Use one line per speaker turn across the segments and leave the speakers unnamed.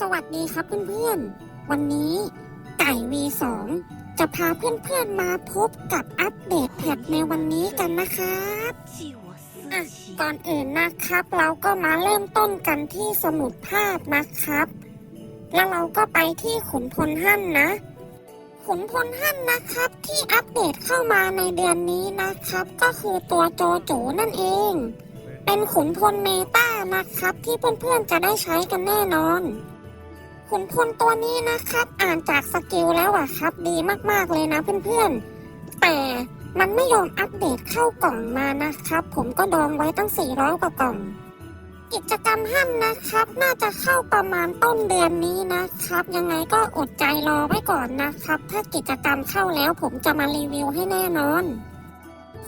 สวัสดีครับเพื่อนๆ วันนี้ไก่ V2 จะพาเพื่อนๆมาพบกับอัปเดตแพทในวันนี้กันนะครับอะก่อนอื่นนะครับ เราก็มาเริ่มต้นกันที่สมุดภาพนะครับ แล้วเราก็ไปที่ขุนพลหั่นนะ ขุนพลหั่นนะครับที่อัปเดตเข้ามาในเดือนนี้นะครับ ก็คือตัวโจโจนั่นเอง เป็นขุนพลเมตานะครับที่เพื่อนๆจะได้ใช้กันแน่นอน ขุนพลตัวนี้นะครับ อ่านจากสกิลแล้วอะครับ ดีมากๆเลยนะเพื่อนๆ แต่มันไม่ยอมอัปเดตเข้ากล่องมานะครับ ผมก็ดองไว้ตั้ง 400 กว่ากล่อง กิจกรรมหั่นนะครับ น่าจะเข้าประมาณต้นเดือนนี้นะครับ ยังไงก็อดใจรอไว้ก่อนนะครับ ถ้ากิจกรรมเข้าแล้วผมจะมารีวิวให้แน่นอน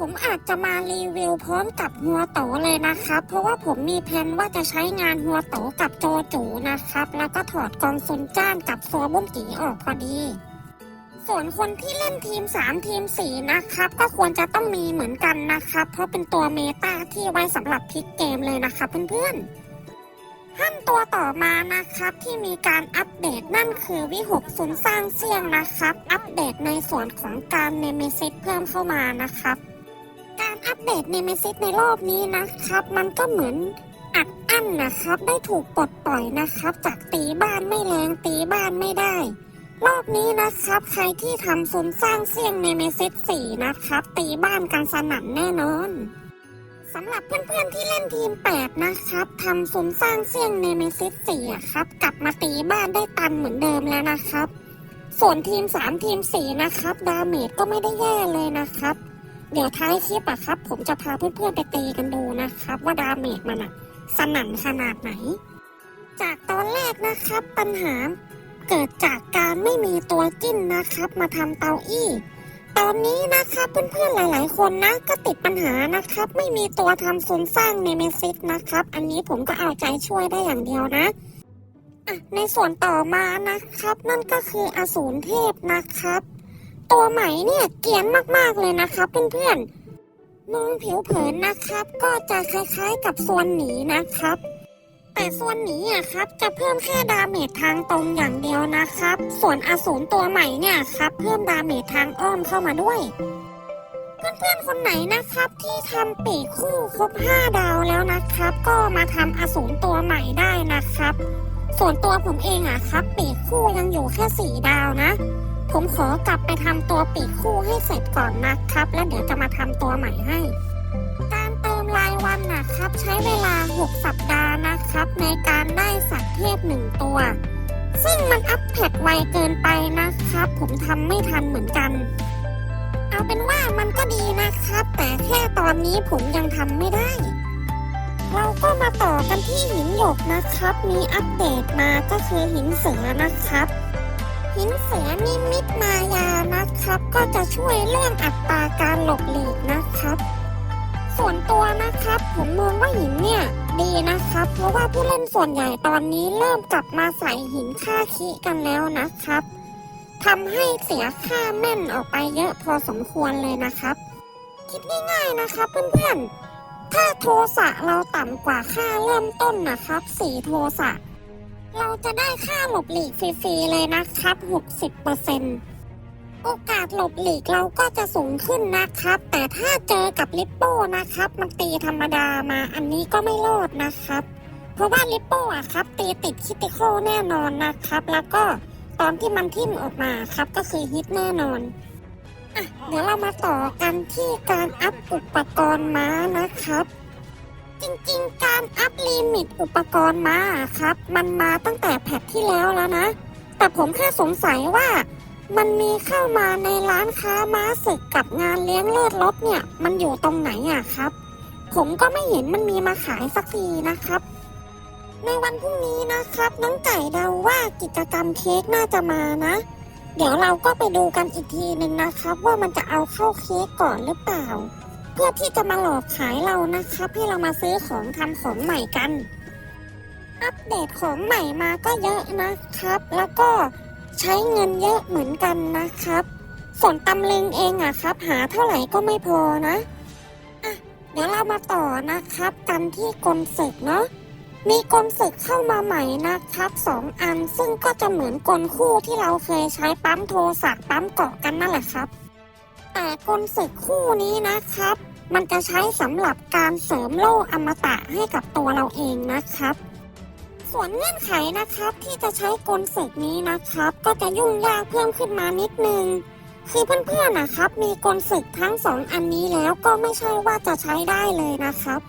ผมอาจจะมารีวิวพร้อมกับหัวโตเลยนะครับ เพราะว่าผมมีแผนว่าจะใช้งานหัวโตกับโจจูนะครับ แล้วก็ถอดกองซุนจ้านกับโซบุ้งกีออกพอดีส่วนคนที่เล่นทีม 3 ทีม 4 นะครับ ก็ควรจะต้องมีเหมือนกันนะครับ เพราะเป็นตัวเมตาที่ไว้สำหรับพลิกเกมเลยนะครับเพื่อนๆหั่นตัวต่อมานะครับที่มีการอัปเดตนั่นคือวิหกศูนย์สร้างเสี่ยงนะครับ อัปเดตในส่วนของการเนเมซิสเพิ่มเข้ามานะครับ เดตเนเมซิสในรอบนี้นะครับ มันก็เหมือนอัดอั้นนะครับ ได้ถูกปลดปล่อยนะครับ จากตีบ้านไม่แรงตีบ้านไม่ได้ รอบนี้นะครับ ใครที่ทำศูนสร้างเสี่ยงเนเมซิส4นะครับ ตีบ้านกันสนั่นแน่นอนสำหรับเพื่อนๆที่เล่นทีม 8 นะครับทำศูนสร้างเสี่ยงเนเมซิส4อะครับ กลับมาตีบ้านได้ตันเหมือนเดิมแล้วนะครับ ส่วนทีม 3 ทีม 4 นะครับ ดาเมจก็ไม่ได้แย่เลยนะครับ เดี๋ยวท้ายคลิปอะครับ ผมจะพาเพื่อนๆไปตีกันดูนะครับ ว่าดาเมจมันอะสนั่นขนาดไหน จากตอนแรกนะครับปัญหาเกิดจากการไม่มีตัวจิ้นนะครับ มาทำเตาอี้ ตอนนี้นะครับเพื่อนๆหลาย ๆ คนนะก็ติดปัญหานะครับ ไม่มีตัวทำซุนสร้างเนเมซิสนะครับ อันนี้ผมก็เอาใจช่วยได้อย่างเดียวนะอะในส่วนต่อมานะครับ นั่นก็คืออสูรเทพนะครับ ตัวใหม่เนี่ยเกียนมากๆเลยนะครับเพื่อนๆมองผิวเผินนะครับ ก็จะคล้ายๆกับส่วนหนีนะครับ แต่ส่วนหนีอะครับ จะเพิ่มแค่ดาเมจทางตรงอย่างเดียวนะครับ ส่วนอสูรตัวใหม่เนี่ยครับ เพิ่มดาเมจทางอ้อมเข้ามาด้วยเพื่อนๆคนไหนนะครับที่ทำปีกคู่ครบ5ดาวแล้วนะครับ ก็มาทำอสูรตัวใหม่ได้นะครับ ส่วนตัวผมเองอะครับ ปีกคู่ยังอยู่แค่4ดาวนะ ผมขอกลับไปทำตัวปีกคู่ให้เสร็จก่อนนะครับ แล้วเดี๋ยวจะมาทำตัวใหม่ให้ การเติมรายวันนะครับ ใช้เวลา 6 สัปดาห์นะครับ ในการได้สัตว์เทพหนึ่งตัว ซึ่งมันอัปเดตไวเกินไปนะครับ ผมทำไม่ทันเหมือนกัน เอาเป็นว่ามันก็ดีนะครับ แต่แค่ตอนนี้ผมยังทำไม่ได้เราก็มาต่อกันที่หินหยกนะครับ มีอัปเดตมาก็คือหินเสือนะครับ หินเสือนิมิตมายานะครับ ก็จะช่วยเรื่องอัตราการหลบหลีกนะครับ ส่วนตัวนะครับ ผมมองว่าหินเนี่ยดีนะครับ เพราะว่าผู้เล่นส่วนใหญ่ตอนนี้เริ่มกลับมาใส่หินค่าคิกันแล้วนะครับทำให้เสียค่าแม่นออกไปเยอะพอสมควรเลยนะครับ คิดง่ายๆนะครับเพื่อนๆถ้าโทสะเราต่ำกว่าค่าเริ่มต้นนะครับสีโทสะ เราจะได้ค่าหลบหลีกฟรีๆเลยนะครับ 60%โอกาสหลบหลีกเราก็จะสูงขึ้นนะครับ แต่ถ้าเจอกับลิปโป้นะครับ มันตีธรรมดามา อันนี้ก็ไม่รอดนะครับ เพราะว่าลิปโป้อะครับ ตีติดคิติคอแน่นอนนะครับ แล้วก็ตอนที่มันทิ่มออกมาครับก็คือฮิตแน่นอนอะเดี๋ยวเรามาต่อกันที่การอัพอุปกรณ์ม้านะครับ จริงๆ การอัพลิมิตอุปกรณ์มาครับ มันมาตั้งแต่แพทที่แล้วแล้วนะ แต่ผมแค่สงสัยว่า มันมีเข้ามาในร้านค้าม้าศึกกับงานเลี้ยงเลือดรถเนี่ย มันอยู่ตรงไหนอะครับ ผมก็ไม่เห็นมันมีมาขายสักทีนะครับ ในวันพรุ่งนี้นะครับ น้องไก่เดาว่ากิจกรรมเค้กน่าจะมานะ เดี๋ยวเราก็ไปดูกันอีกทีหนึ่งนะครับ ว่ามันจะเอาเข้าเค้กก่อนหรือเปล่า เพื่อที่จะมาหลอกขายเรานะครับให้เรามาซื้อของทำของใหม่กัน อัปเดตของใหม่มาก็เยอะนะครับ แล้วก็ใช้เงินเยอะเหมือนกันนะครับ ส่วนตำลึงเองอะครับ หาเท่าไหร่ก็ไม่พอนะอะเดี๋ยวเรามาต่อนะครับกันที่กลศึกเนาะมีกลศึกเข้ามาใหม่นะครับสองอันซึ่งก็จะเหมือนกลคู่ที่เราเคยใช้ปั๊มโทรศัพท์ปั๊มเกาะกันนั่นแหละครับ แต่กลศึกคู่นี้นะครับ มันจะใช้สำหรับการเสริมโล่อมตะให้กับตัวเราเองนะครับ ส่วนเงื่อนไขนะครับที่จะใช้กลศึกนี้นะครับ ก็จะยุ่งยากเพิ่มขึ้นมานิดนึงคือเพื่อนๆนะครับ มีกลศึกทั้งสองอันนี้แล้วก็ไม่ใช่ว่าจะใช้ได้เลยนะครับ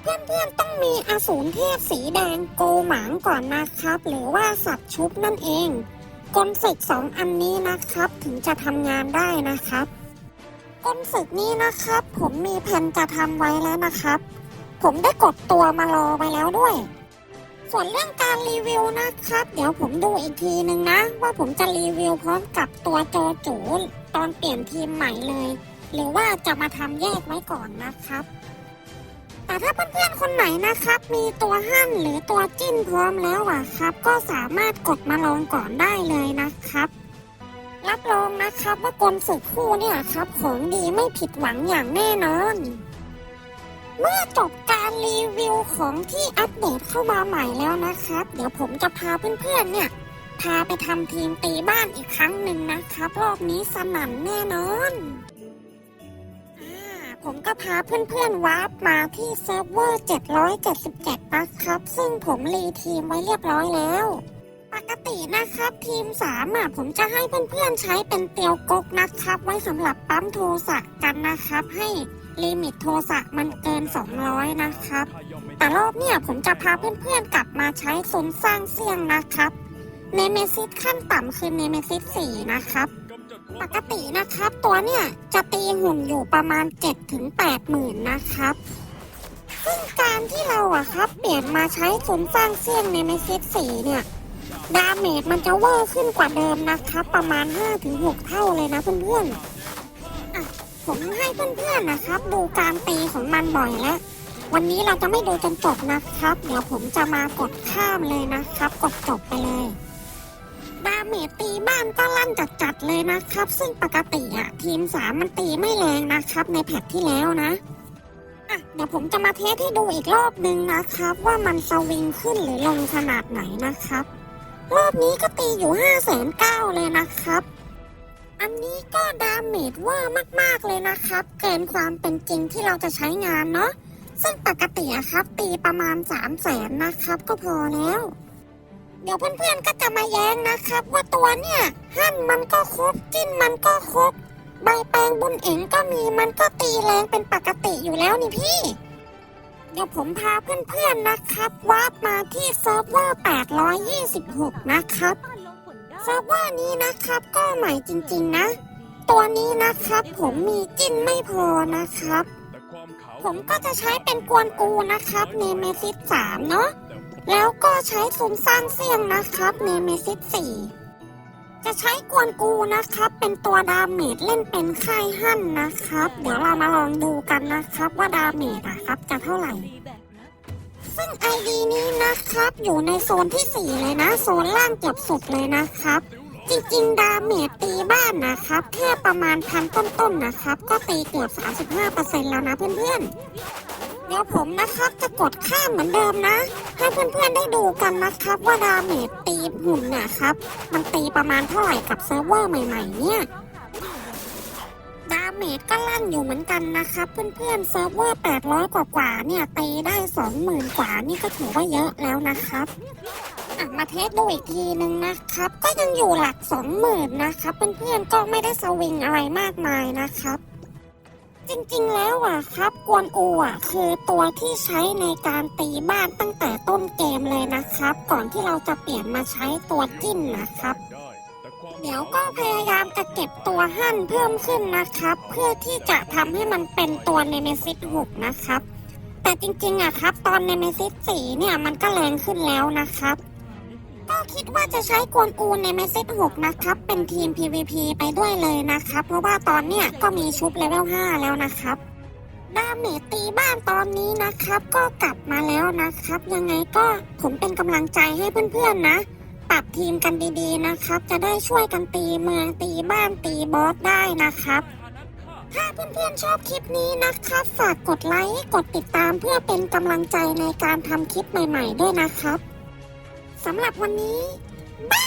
เพื่อนๆต้องมีอสูรเทพสีแดงโกหมางก่อนนะครับ หรือว่าสับชุบนั่นเอง กลศึกสองอันนี้นะครับถึงจะทำงานได้นะครับกลศึกนี้นะครับ ผมมีแผนจะทำไว้แล้วนะครับ ผมได้กดตัวมารอไว้แล้วด้วย ส่วนเรื่องการรีวิวนะครับ เดี๋ยวผมดูอีกทีนึงนะ ว่าผมจะรีวิวพร้อมกับตัวโจจูตอนเปลี่ยนทีมใหม่เลย หรือว่าจะมาทำแยกไว้ก่อนนะครับ แต่ถ้าเพื่อนๆคนไหนนะครับ มีตัวหั่นหรือตัวจิ้นพร้อมแล้วอะครับ ก็สามารถกดมาลองก่อนได้เลยนะครับรับรองนะครับว่ากลศึกคู่เนี่ยครับของดีไม่ผิดหวังอย่างแน่นอน เมื่อจบการรีวิวของที่อัปเดตเข้ามาใหม่แล้วนะครับ เดี๋ยวผมจะพาเพื่อนๆเนี่ย พาไปทำทีมตีบ้านอีกครั้งหนึ่งนะครับ รอบนี้สนั่นแน่นอน ผมก็พาเพื่อนๆวาร์ปมาที่เซิร์ฟเวอร์ 777นะครับ ซึ่งผมรีทีมไว้เรียบร้อยแล้ว ปกตินะครับทีม3อะผมจะให้เพื่อนๆใช้เป็นเตียวกกนะครับ ไว้สำหรับปั๊มโทสะกันนะครับ ให้ลิมิตโทสะมันเกิน 200 นะครับ แต่รอบเนี่ยผมจะพาเพื่อนๆกลับมาใช้โซนสร้างเสี่ยงนะครับเนเมซิสขั้นต่ำคือเนเมซิส4นะครับ ปกตินะครับ ตัวเนี่ยจะตีหุ่นอยู่ประมาณ 7-8ถึง8หมื่นนะครับ ซึ่งการที่เราอะครับ เปลี่ยนมาใช้โซนสร้างเสี่ยงเนเมซิส4เนี่ย ดาเมจมันจะเวอร์ขึ้นกว่าเดิมนะครับ ประมาณ 5-6 เท่าเลยนะเพื่อนๆผมให้เพื่อนๆนะครับ ดูการตีของมันบ่อยแล้ววันนี้เราจะไม่ดูจนจบนะครับ เดี๋ยวผมจะมากดข้ามเลยนะครับ กดจบไปเลย ดาเมจตีบ้านก็ลั่นจัดๆเลยนะครับ ซึ่งปกติอะทีมสามมันตีไม่แรงนะครับ ในแพทที่แล้วนะอะเดี๋ยวผมจะมาเทสให้ดูอีกรอบหนึ่งนะครับ ว่ามันสวิงขึ้นหรือลงขนาดไหนนะครับ รอบนี้ก็ตีอยู่5้าแสนเก้าเลยนะครับ อันนี้ก็ดาเมจเวอร์มากๆเลยนะครับ เกินความเป็นจริงที่เราจะใช้งานเนาะซึ่งปกติครับตีประมาณ3 0 0แสนนะครับก็พอแล้ว เดี๋ยวเพื่อนๆก็จะมาแย้งนะครับ ว่าตัวเนี่ยหั่นมันก็ครบจิ้นมันก็ครบใบแปลงบุญเอ๋งก็มีมันก็ตีแรงเป็นปกติอยู่แล้วนี่พี่ เดี๋ยวผมพาเพื่อนๆนะครับวาร์ปมาที่เซิร์ฟเวอร์ 826 นะครับ เซิร์ฟเวอร์นี้นะครับก็ใหม่จริงๆนะ ตัวนี้นะครับผมมีจิ้นไม่พอนะครับ ผมก็จะใช้เป็นกวนกูนะครับเนเมซิส3เนาะ แล้วก็ใช้ซุนสร้างเสี่ยงนะครับเนเมซิส4จะใช้กวนกูนะครับ เป็นตัวดาเมจเล่นเป็นค่ายหั่นนะครับ เดี๋ยวเรามาลองดูกันนะครับว่าดาเมจอะครับจะเท่าไหร่ ซึ่ง ID นี้นะครับ อยู่ในโซนที่ 4 เลยนะ โซนล่างเกือบสุดเลยนะครับ จริงๆ ดาเมจตีบ้านนะครับ แค่ประมาณพันต้นๆนะครับ ก็ตีเกือบ 35%แล้วนะเพื่อนๆ เดี๋ยวผมนะครับจะกดข้ามเหมือนเดิมนะ ให้เพื่อนๆได้ดูกันนะครับว่าดาเมจตีหุ่นนะครับ มันตีประมาณเท่าไหร่กับเซิร์ฟเวอร์ใหม่ ๆ เนี่ยดาเมจก็ลั่นอยู่เหมือนกันนะครับเพื่อนๆเซิร์ฟเวอร์800 กว่าๆเนี่ยตีได้ 20,000 กว่านี่ก็ถือว่าเยอะแล้วนะครับมาเทสดูอีกทีหนึ่งนะครับ ก็ยังอยู่หลัก 20,000 นะครับเพื่อนๆก็ไม่ได้สวิงอะไรมากมายนะครับ จริงๆ แล้วอะครับ กวนอูอะคือตัวที่ใช้ในการตีบ้านตั้งแต่ต้นเกมเลยนะครับ ก่อนที่เราจะเปลี่ยนมาใช้ตัวจิ้นนะครับ เดี๋ยวก็พยายามจะเก็บตัวหั่นเพิ่มขึ้นนะครับ เพื่อที่จะทำให้มันเป็นตัวเนเมซิส6นะครับ แต่จริงๆอะครับ ตอนเนเมซิส4เนี่ยมันก็แรงขึ้นแล้วนะครับ คิดว่าจะใช้กวนอูในเมสเซจ6นะครับ เป็นทีม PVP ไปด้วยเลยนะครับ เพราะว่าตอนเนี้ยก็มีชุบเลเวล 5 แล้วนะครับดาเมตีบ้านตอนนี้นะครับ ก็กลับมาแล้วนะครับ ยังไงก็ผมเป็นกำลังใจให้เพื่อนๆนะปรับทีมกันดีๆนะครับ จะได้ช่วยกันตีเมืองตีบ้านตีบอสได้นะครับ ถ้าเพื่อนๆชอบคลิปนี้นะครับ ฝากกดไลค์กดติดตามเพื่อเป็นกำลังใจในการทำคลิปใหม่ ๆ ด้วยนะครับ สำหรับวันนี้ บ๊า